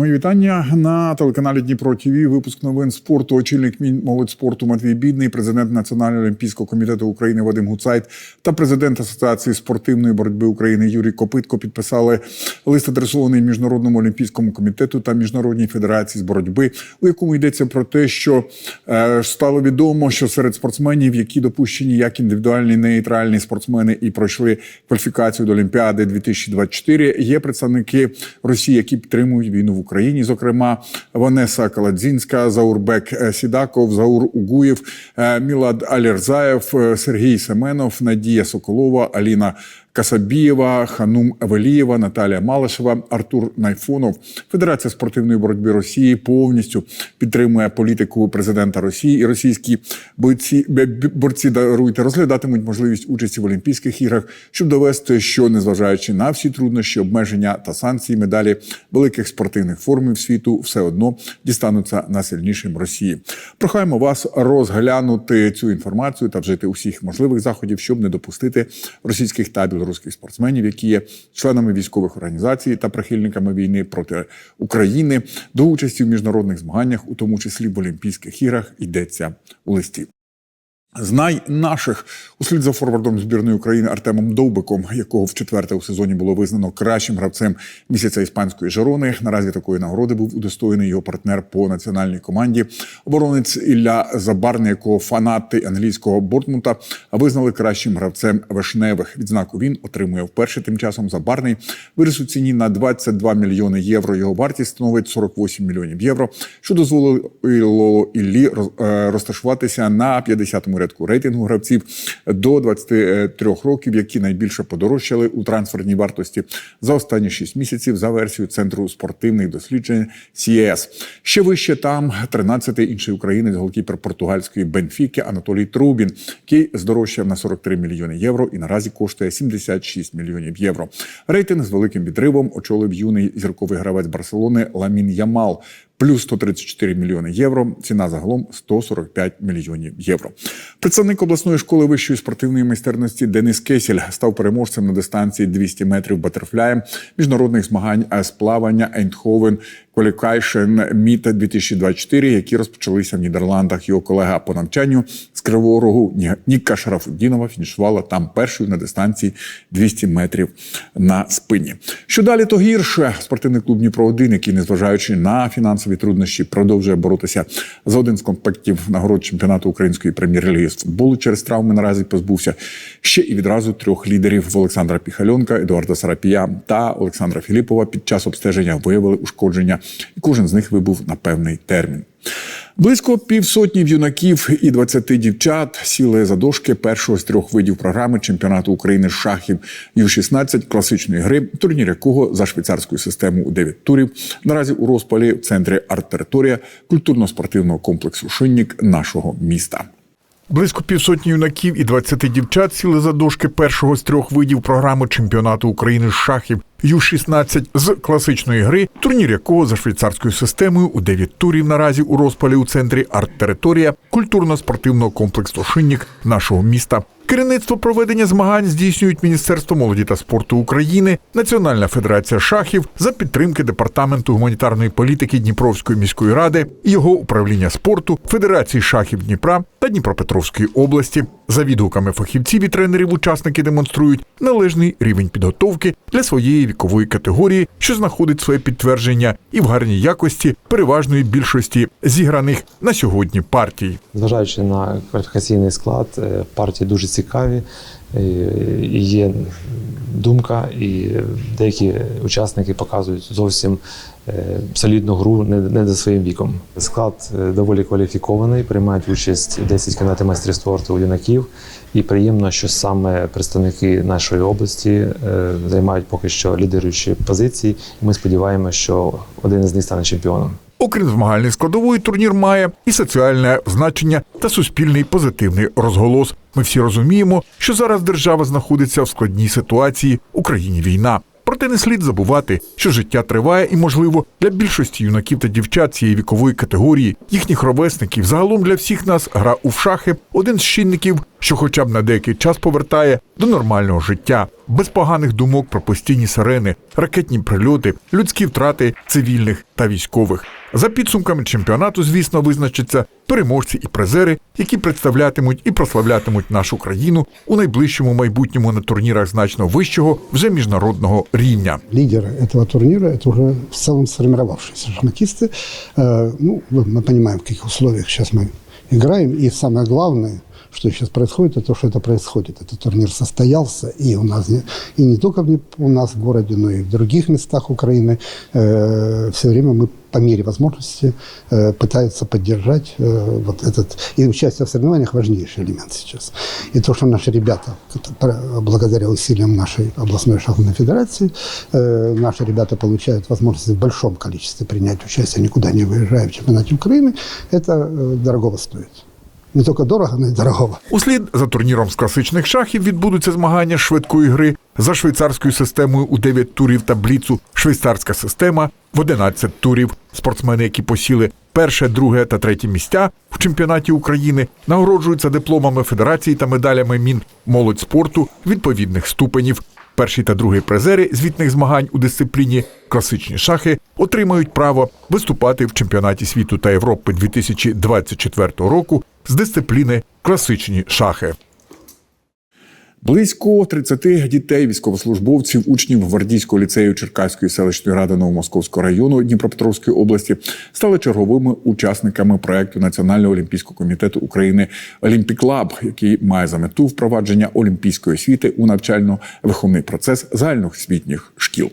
Мої вітання на телеканалі Дніпро ТВ. Випуск новин спорту. Очільник молодь спорту Матвій Бідний, президент Національного олімпійського комітету України Вадим Гуцайт та президент Асоціації спортивної боротьби України Юрій Копитко підписали лист адресований міжнародному олімпійському комітету та міжнародній федерації з боротьби, у якому йдеться про те, що е, стало відомо, що серед спортсменів, які допущені як індивідуальні нейтральні спортсмени і пройшли кваліфікацію до Олімпіади 2024, є представники Росії, які підтримують війну в Україні. Зокрема, Ванеса Каладзінська, Заурбек е, Сідаков, Заур Угуєв, е, Мілад Алірзаєв, е, Сергій Семенов, Надія Соколова, Аліна. Касабієва, Ханум Авелієва, Наталія Малишева, Артур Найфонов. Федерація спортивної боротьби Росії повністю підтримує політику президента Росії і російські бойці борці даруйте розглядатимуть можливість участі в Олімпійських іграх, щоб довести, що незважаючи на всі труднощі, обмеження та санкції, медалі великих спортивних формів світу все одно дістануться найсильнішим Росії. Прохаємо вас розглянути цю інформацію та вжити усіх можливих заходів, щоб не допустити російських та білоруських спортсменів, які є членами військових організацій та прихильниками війни проти України, до участі в міжнародних змаганнях, у тому числі в Олімпійських іграх, йдеться у листі. Знай наших услід за форвардом збірної України Артемом Довбиком, якого в четверте у сезоні було визнано кращим гравцем місяця іспанської Жерони. Наразі такої нагороди був удостоєний його партнер по національній команді. Оборонець Ілля Забарний, якого фанати англійського Бортмута визнали кращим гравцем вишневих. Відзнаку він отримує вперше. Тим часом Забарний виріс у ціні на 22 мільйони євро. Його вартість становить 48 мільйонів євро, що дозволило Іллі е, розташуватися на 50-му рядку рейтингу гравців до 23 років, які найбільше подорожчали у трансферній вартості за останні 6 місяців за версією Центру спортивних досліджень CES. Ще вище там 13-й інший українець, голкіпер португальської Бенфіки Анатолій Трубін, який здорожчав на 43 мільйони євро і наразі коштує 76 мільйонів євро. Рейтинг з великим відривом очолив юний зірковий гравець Барселони Ламін Ямал. Плюс 134 мільйони євро. Ціна загалом 145 мільйонів євро. Представник обласної школи вищої спортивної майстерності Денис Кесіль став переможцем на дистанції 200 метрів батерфляєм міжнародних змагань з плавання Eindhoven Qualification Meet 2024, які розпочалися в Нідерландах. Його колега по навчанню з Кривого Рогу Ні- Ніка Шарафуддінова фінішувала там першою на дистанції 200 метрів на спині. Що далі, то гірше. Спортивний клуб Дніпро 1 який, незважаючи на фінансові труднощі, продовжує боротися за один з компактів нагород чемпіонату української прем'єр-ліги з футболу через травми. Наразі позбувся ще і відразу трьох лідерів Олександра Піхальонка, Едуарда Сарапія та Олександра Філіпова. Під час обстеження виявили ушкодження, і кожен з них вибув на певний термін. Близько півсотні юнаків і 20 дівчат сіли за дошки першого з трьох видів програми чемпіонату України з шахів Ю-16 класичної гри, турнір якого за швейцарською системою у 9 турів наразі у розпалі в центрі арт-територія культурно-спортивного комплексу Шиннік нашого міста. Близько півсотні юнаків і 20 дівчат сіли за дошки першого з трьох видів програми чемпіонату України з шахів Ю-16 з класичної гри, турнір якого за швейцарською системою у 9 турів наразі у розпалі у центрі арт-територія культурно-спортивного комплексу Шиннік нашого міста. Керівництво проведення змагань здійснюють Міністерство молоді та спорту України, Національна федерація шахів за підтримки департаменту гуманітарної політики Дніпровської міської ради, його управління спорту, Федерації шахів Дніпра та Дніпропетровської області. За відгуками фахівців і тренерів, учасники демонструють належний рівень підготовки для своєї вікової категорії, що знаходить своє підтвердження і в гарній якості переважної більшості зіграних на сьогодні партій. Зважаючи на кваліфікаційний склад, е, партії дуже цікаві. Е, є думка, і деякі учасники показують зовсім е, солідну гру не за своїм віком. Склад е, доволі кваліфікований, приймають участь 10 кандидатів майстрів спорту юнаків. І приємно, що саме представники нашої області займають поки що лідируючі позиції. Ми сподіваємося, що один із них стане чемпіоном. Окрім змагальної складової, турнір має і соціальне значення та суспільний позитивний розголос. Ми всі розуміємо, що зараз держава знаходиться в складній ситуації. Україні війна. Проте не слід забувати, що життя триває, і, можливо, для більшості юнаків та дівчат цієї вікової категорії, їхніх ровесників, загалом для всіх нас гра у шахи один з чинників що хоча б на деякий час повертає до нормального життя, без поганих думок про постійні сирени, ракетні прильоти, людські втрати цивільних та військових. За підсумками чемпіонату, звісно, визначаться переможці і призери, які представлятимуть і прославлятимуть нашу країну у найближчому майбутньому на турнірах значно вищого вже міжнародного рівня. Лидеры этого турнира – это уже в целом сформировавшиеся шахматисты. Э, Ну, мы понимаем, в каких условиях сейчас мы играем. И самое главное, Что сейчас происходит, это то, что это происходит. Этот турнир состоялся, и у нас и не только у нас в городе, но и в других местах Украины. все время мы по мере возможности э, пытаются поддержать э, вот этот... И участие в соревнованиях – важнейший элемент сейчас. И то, что наши ребята, благодаря усилиям нашей областной шахматной федерации, э, наши ребята получают возможность в большом количестве принять участие, никуда не выезжая в чемпионате Украины, это э, дорогого стоит. Не только дорого, но и дорогого. Услід за турніром з класичних шахів відбудуться змагання швидкої гри за швейцарською системою у 9 турів та бліцу. Швейцарська система в 11 турів. Спортсмени, які посіли перше, друге та третє місця в чемпіонаті України, нагороджуються дипломами федерації та медалями мін молодь спорту відповідних ступенів. Перший та другий призери звітних змагань у дисципліні класичні шахи отримають право виступати в чемпіонаті світу та Європи 2024 року з дисципліни класичні шахи. Близько 30 дітей, військовослужбовців, учнів гвардійського ліцею Черкаської селищної ради Новомосковського району Дніпропетровської області стали черговими учасниками проекту Національного олімпійського комітету України Олімпік Лаб, який має за мету впровадження олімпійської освіти у навчально-виховний процес загальноосвітніх шкіл.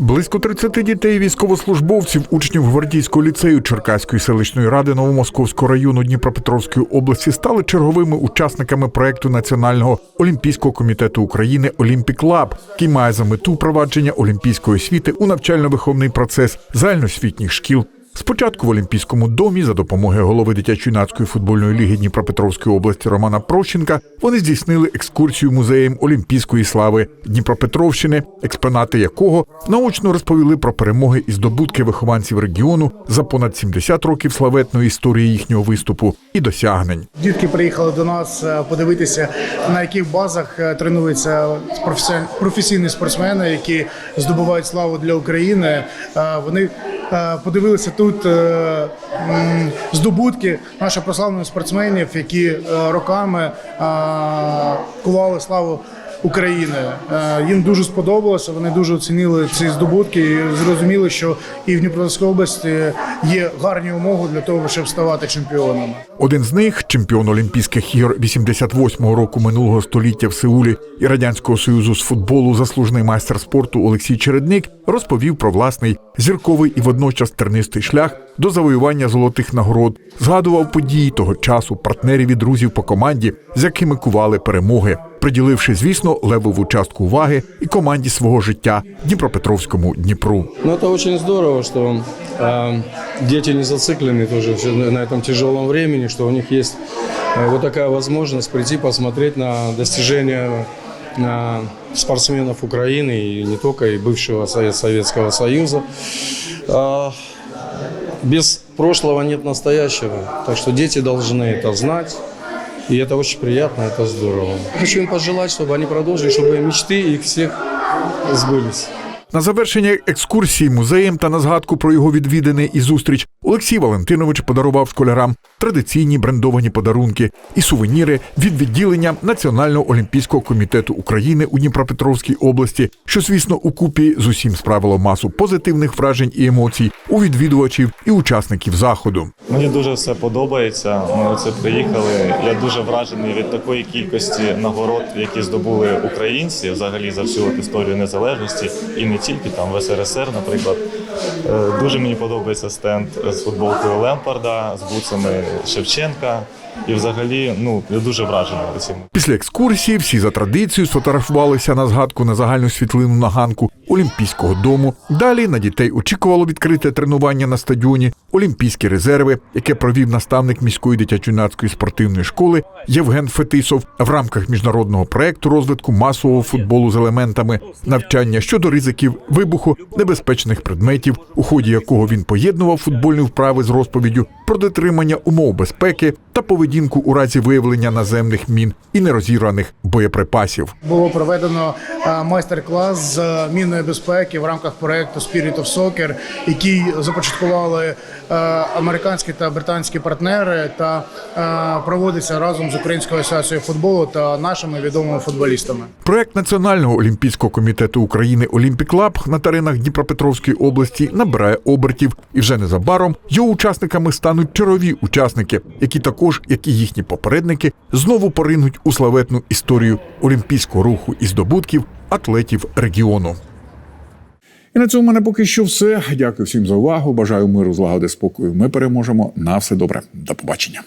Близько 30 дітей військовослужбовців, учнів гвардійського ліцею Черкаської селищної ради Новомосковського району Дніпропетровської області стали черговими учасниками проекту Національного олімпійського комітету України Олімпік Лаб, який має за мету впровадження олімпійської освіти у навчально-виховний процес загальноосвітніх шкіл. Спочатку в Олімпійському домі за допомогою голови дитячо-юнацької футбольної ліги Дніпропетровської області Романа Прощенка вони здійснили екскурсію музеєм Олімпійської слави Дніпропетровщини, експонати якого наочно розповіли про перемоги і здобутки вихованців регіону за понад 70 років славетної історії їхнього виступу і досягнень. Дітки приїхали до нас е, подивитися, на яких базах е, тренуються професі- професійні спортсмени, які здобувають славу для України. Е, Вони подивилися тут е, здобутки наших прославлених спортсменів, які е, роками е, кували славу. України Е, їм дуже сподобалося. Вони дуже оцінили ці здобутки і зрозуміли, що і в Дніпропетровській області є гарні умови для того, щоб ставати чемпіонами. Один з них, чемпіон Олімпійських ігор 88-го року минулого століття в Сеулі і Радянського Союзу з футболу, заслужений майстер спорту Олексій Чередник, розповів про власний зірковий і водночас тернистий шлях до завоювання золотих нагород, згадував події того часу, партнерів і друзів по команді, з якими кували перемоги, приділивши, звісно, левову частку уваги і команді свого життя Дніпропетровському Дніпру. Ну, это очень здорово, что э, дети не зациклены тоже всё на на этом тяжелом времени, что у них есть э, вот такая возможность прийти посмотреть на достижения э, спортсменов Украины и не только, и бывшего Совет- Советского Союза. А, без прошлого нет настоящего, так что дети должны это знать. И это очень приятно, это здорово. Хочу им пожелать, чтобы они продолжили, чтобы мечты их всех сбылись. На завершення екскурсії музеєм та на згадку про його відвідини і зустріч Олексій Валентинович подарував школярам традиційні брендовані подарунки і сувеніри від відділення Національного олімпійського комітету України у Дніпропетровській області, що, звісно, укупі з усім справило масу позитивних вражень і емоцій у відвідувачів і учасників заходу. Мені дуже все подобається. Ми оце приїхали. Я дуже вражений від такої кількості нагород, які здобули українці взагалі за всю історію незалежності, і не тільки там в СРСР, наприклад. Е, Дуже мені подобається стенд з футболкою Лемпарда, з буцами Шевченка. І взагалі, ну я дуже вражений цим. Після екскурсії всі за традицією сфотографувалися на згадку на загальну світлину на ганку Олімпійського дому. Далі на дітей очікувало відкрите тренування на стадіоні Олімпійські резерви, яке провів наставник міської дитячо-юнацької спортивної школи Євген Фетисов в рамках міжнародного проекту розвитку масового футболу з елементами навчання щодо ризиків вибуху небезпечних предметів, у ході якого він поєднував футбольні вправи з розповіддю про дотримання умов безпеки та поведінку у разі виявлення наземних мін і нерозірваних боєприпасів. Було проведено е, майстер-клас з е, мінної безпеки в рамках проекту Spirit of Soccer, який започаткували е, американські та британські партнери, та проводиться разом з Українською асоціацією футболу та нашими відомими футболістами. Проект Національного олімпійського комітету України Олімпік Лаб на теренах Дніпропетровської області набирає обертів, і вже незабаром його учасниками стануть чергові учасники, які також, як і їхні попередники, знову поринуть у славетну історію олімпійського руху і здобутків атлетів регіону. І на цьому в мене поки що все. Дякую всім за увагу. Бажаю миру, злагоди, спокою. Ми переможемо. На все добре. До побачення.